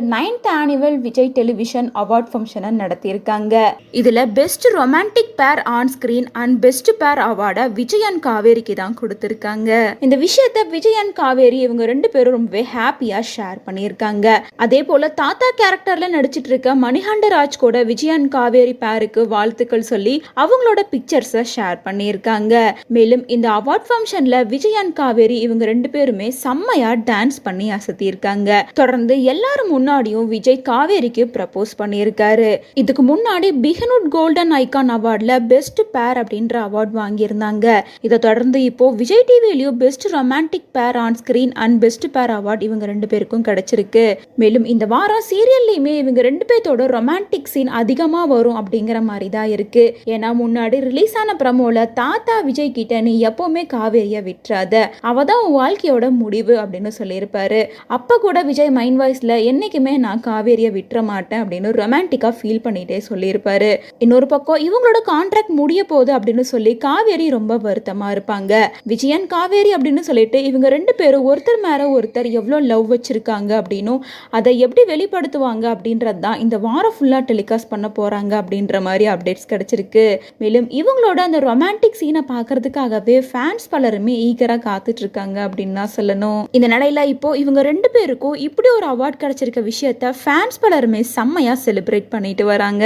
Ninth annual Vijay television award ஃபங்க்ஷனை நடத்தியிருக்காங்க. இதுல best romantic pair on screen and best pair அவார்டை Vijay and காவேரிக்கு தான் கொடுத்துருக்காங்க. இந்த விஷயத்த விஜய் அண்ட் காவேரி இவங்க ரெண்டு பேரும் ரொம்பவே ஹாப்பியா ஷேர் பண்ணியிருக்காங்க. அதே போல தாத்தா கேரக்டர்ல நடிச்சிட்டு இருக்க மணிகண்டராஜ் கூட விஜய் அண்ட் காவேரி பேருக்கு வாழ்த்துக்கள் சொல்லி அவங்களோட பிக்சர்ஸை ஷேர் பண்ணியிருக்காங்க. மேலும் இந்த அவார்ட் ஃபங்க்ஷன்ல விஜய் அண்ட் காவேரி இவங்க ரெண்டு பேருமே செம்மையா டான்ஸ் பண்ணி அசத்தியிருக்காங்க. தொடர்ந்து எல்லாரும் முன்னாடியும் விஜய் காவேரிக்கு ப்ரப்போஸ் பண்ணியிருக்காரு. இதுக்கு முன்னாடி பிகனுட் கோல்டன் ஐகான் அவார்டில் பெஸ்ட் பேர் அப்படின்ற அவார்ட் வாங்கியிருந்தாங்க. இதை தொடர்ந்து இப்போ விஜய் டிவிலையும் best romantic pair on screen and best pair award இவங்க ரெண்டு பேருக்கும் கிடைச்சிருக்கு. மேலும் இந்த வாரம் சீரியல்லையுமே இவங்க ரெண்டு பேர்த்தோட ரொமான்டிக் சீன் அதிகமாக வரும் அப்படிங்கிற மாதிரி தான் இருக்கு. ஏன்னா முன்னாடி ரிலீஸ் ஆன ப்ரமோல தாத்தா விஜய் கிட்ட நீ எப்பவுமே காவேரிய விட்டுறாத. அவ தான் உன் வாழ்க்கையோட முடிவு அப்படின்னு சொல்லியிருப்பாரு. அப்ப கூட விஜய் மைண்ட் வாய்ஸ்ல என்றைக்குமே நான் காவேரியை விட்டுற மாட்டேன் அப்படின்னு ரொமான்டிக்காக ஃபீல் பண்ணிகிட்டே சொல்லியிருப்பாரு. இன்னொரு பக்கம் இவங்களோட கான்ட்ராக்ட் முடிய போகுது அப்படின்னு சொல்லி காவேரி ரொம்ப வருத்தமாக இருப்பாங்க. விஜயன் காவேரி அப்படின்னு சொல்லிட்டு இவங்க ரெண்டு பேரும் ஒருத்தர் மேலே ஒருத்தர் எவ்வளோ லவ் வச்சுருக்காங்க அப்படின்னும் அதை எப்படி வெளிப்படுத்துவாங்க அப்படின்றது தான் இந்த வாரம் ஃபுல்லாக டெலிகாஸ்ட் பண்ண போகிறாங்க அப்படின்ற மாதிரி அப்டேட்ஸ் கிடச்சிருக்கு. மேலும் இவங்களோட அந்த ரொமான்டிக் சீனை பார்க்கறதுக்காகவே ஃபேன்ஸ் பலருமே ஈகராக காத்துட்ருக்காங்க அப்படின்னு தான் சொல்லணும். இந்த நிலையில இப்போ இவங்க ரெண்டு பேருக்கும் இப்படி ஒரு அவார்ட் கிடச்சிருக்கு விஷயத்த ஃபேன்ஸ் பலருமே செம்மையா செலிப்ரேட் பண்ணிட்டு வராங்க.